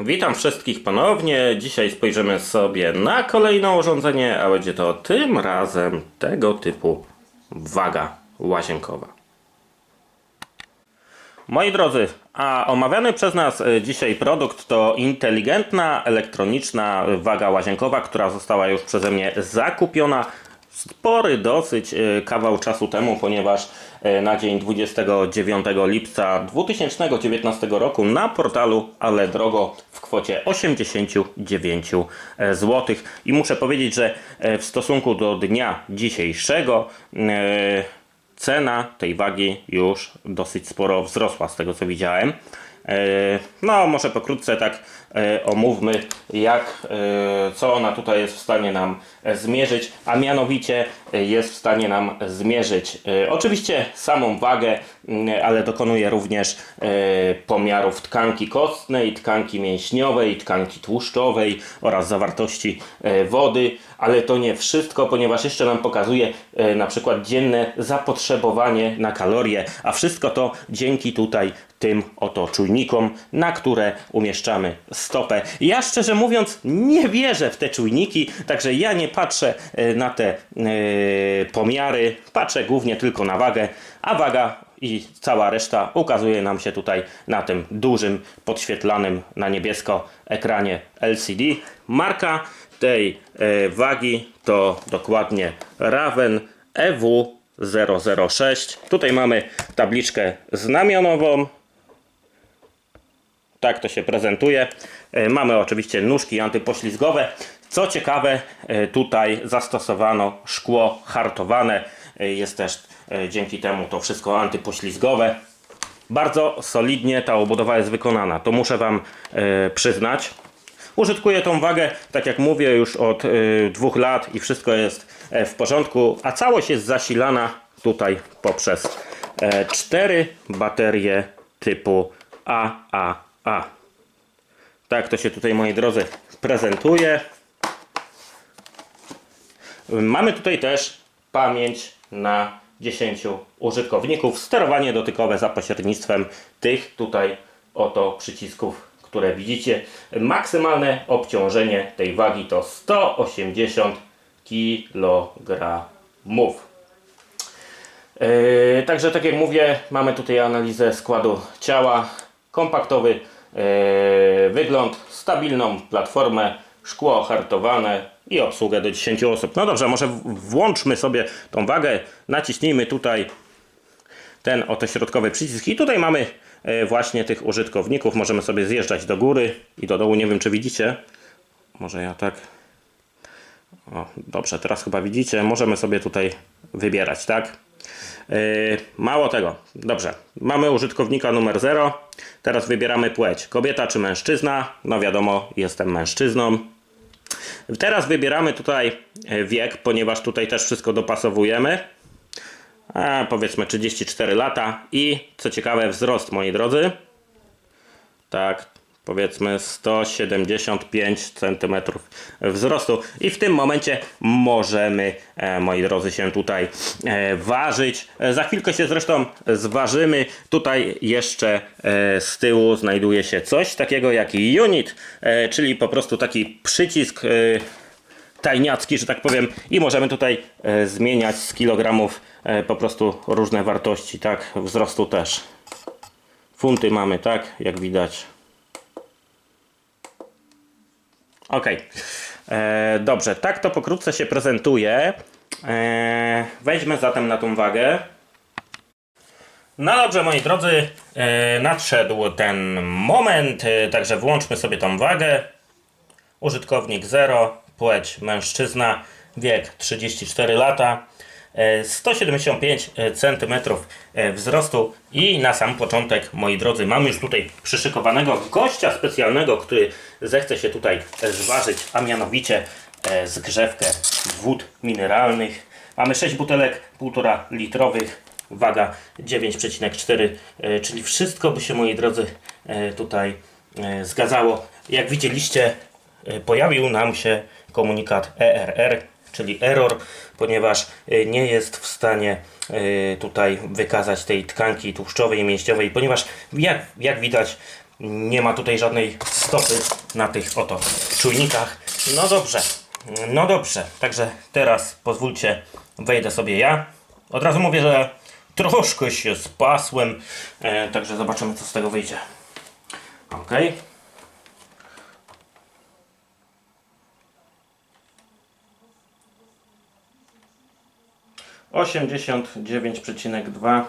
Witam wszystkich ponownie. Dzisiaj spojrzymy sobie na kolejne urządzenie, a będzie to tym razem tego typu waga łazienkowa. Moi drodzy, a omawiany przez nas e, dzisiaj produkt to inteligentna elektroniczna waga łazienkowa, która została już przeze mnie zakupiona spory dosyć e, kawał czasu temu, ponieważ e, na dzień 29 lipca 2019 roku na portalu Ale Drogo w kwocie 89 zł. I muszę powiedzieć, że e, w stosunku do dnia dzisiejszego e, cena tej wagi już dosyć sporo wzrosła z tego co widziałem. E, No, może pokrótce tak e, omówmy, jak, e, co ona tutaj jest w stanie nam zmierzyć, a mianowicie jest w stanie nam zmierzyć oczywiście samą wagę, m, ale dokonuje również pomiarów tkanki kostnej, tkanki mięśniowej, tkanki tłuszczowej oraz zawartości wody, ale to nie wszystko, ponieważ jeszcze nam pokazuje na przykład dzienne zapotrzebowanie na kalorie, a wszystko to dzięki tutaj tym oto czujnikom, na które umieszczamy stopę. Ja szczerze mówiąc nie wierzę w te czujniki, także ja nie patrzę e, na te e, pomiary, patrzę głównie tylko na wagę, a waga i cała reszta ukazuje nam się tutaj na tym dużym, podświetlanym na niebiesko ekranie LCD. Marka tej e, wagi to dokładnie Raven EW 006. Tutaj mamy tabliczkę znamionową. Tak to się prezentuje. E, Mamy oczywiście nóżki antypoślizgowe. Co ciekawe, e, tutaj zastosowano szkło hartowane. E, Jest też dzięki temu to wszystko antypoślizgowe. Bardzo solidnie ta obudowa jest wykonana, to muszę Wam przyznać. Użytkuję tą wagę, tak jak mówię, już od dwóch lat i wszystko jest w porządku, a całość jest zasilana tutaj poprzez cztery baterie typu AAA. Tak to się tutaj, moi drodzy, prezentuje. Mamy tutaj też pamięć na 10 użytkowników, sterowanie dotykowe za pośrednictwem tych tutaj oto przycisków, które widzicie. Maksymalne obciążenie tej wagi to 180 kg. Yy, także tak jak mówię, mamy tutaj analizę składu ciała, kompaktowy wygląd, stabilną platformę, szkło hartowane i obsługę do 10 osób. No dobrze, może włączmy sobie tą wagę, naciśnijmy tutaj ten oto środkowy przycisk i tutaj mamy e, właśnie tych użytkowników. Możemy sobie zjeżdżać do góry i do dołu. Nie wiem czy widzicie. Może ja tak. O, dobrze, teraz chyba widzicie. Możemy sobie tutaj wybierać, tak? Yy, mało tego. Dobrze. Mamy użytkownika numer 0. Teraz wybieramy płeć. Kobieta czy mężczyzna? No wiadomo, jestem mężczyzną. Teraz wybieramy tutaj e, wiek, ponieważ tutaj też wszystko dopasowujemy. A, powiedzmy 34 lata i co ciekawe wzrost moi drodzy. Tak, powiedzmy 175 cm wzrostu i w tym momencie możemy e, moi drodzy się tutaj e, ważyć. E, za chwilkę się zresztą zważymy. Tutaj jeszcze z tyłu znajduje się coś takiego jak unit, czyli po prostu taki przycisk tajniacki, że tak powiem, i możemy tutaj zmieniać z kilogramów po prostu różne wartości, tak, wzrostu też. Funty mamy, tak, jak widać. Ok, e, dobrze, tak to pokrótce się prezentuje. E, weźmy zatem na tą wagę. No dobrze, moi drodzy, e, nadszedł ten moment, e, także włączmy sobie tą wagę. Użytkownik 0, płeć mężczyzna, wiek 34 lata, 175 cm wzrostu i na sam początek, moi drodzy, mam już tutaj przyszykowanego gościa specjalnego, który zechce się tutaj e, zważyć, a mianowicie e, zgrzewkę wód mineralnych. Mamy 6 butelek 1,5 litrowych, waga 9,4, e, czyli wszystko by się, moi drodzy, e, tutaj e, zgadzało. Jak widzieliście, e, pojawił nam się komunikat ERR, czyli error, ponieważ y, nie jest w stanie y, tutaj wykazać tej tkanki tłuszczowej i mięśniowej, ponieważ jak, jak widać nie ma tutaj żadnej stopy na tych oto czujnikach. No dobrze, no dobrze, także teraz pozwólcie, wejdę sobie ja. Od razu mówię, że troszkę się spasłem, e, także zobaczymy co z tego wyjdzie. Okej. Okay. 89,2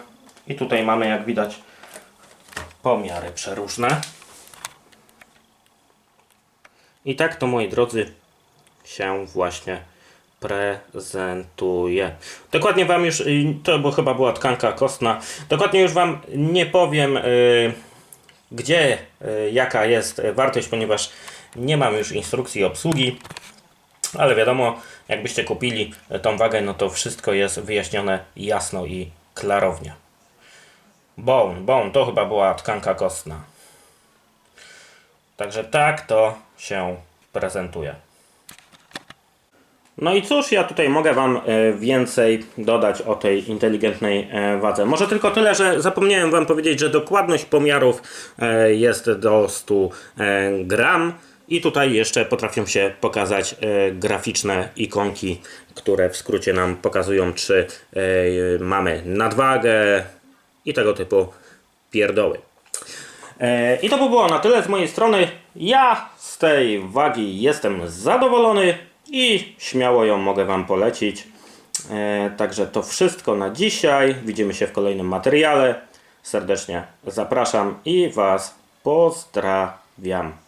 i tutaj mamy jak widać pomiary przeróżne. I tak to moi drodzy się właśnie prezentuje. Dokładnie Wam już, y, to bo chyba była tkanka kostna, dokładnie już Wam nie powiem yy, gdzie, yy, jaka jest wartość, ponieważ nie mam już instrukcji obsługi ale wiadomo, jakbyście kupili tą wagę, no to wszystko jest wyjaśnione jasno i klarownie. Bone, bone, to chyba była tkanka kostna. Także tak to się prezentuje. No i cóż, ja tutaj mogę Wam e, więcej dodać o tej inteligentnej e, wadze. Może tylko tyle, że zapomniałem Wam powiedzieć, że dokładność pomiarów e, jest do 100 e, gram. I tutaj jeszcze potrafią się pokazać e, graficzne ikonki, które w skrócie nam pokazują, czy e, mamy nadwagę i tego typu pierdoły. E, I to by było na tyle z mojej strony. Ja z tej wagi jestem zadowolony i śmiało ją mogę Wam polecić. Także to wszystko na dzisiaj. Widzimy się w kolejnym materiale. Serdecznie zapraszam i Was pozdrawiam.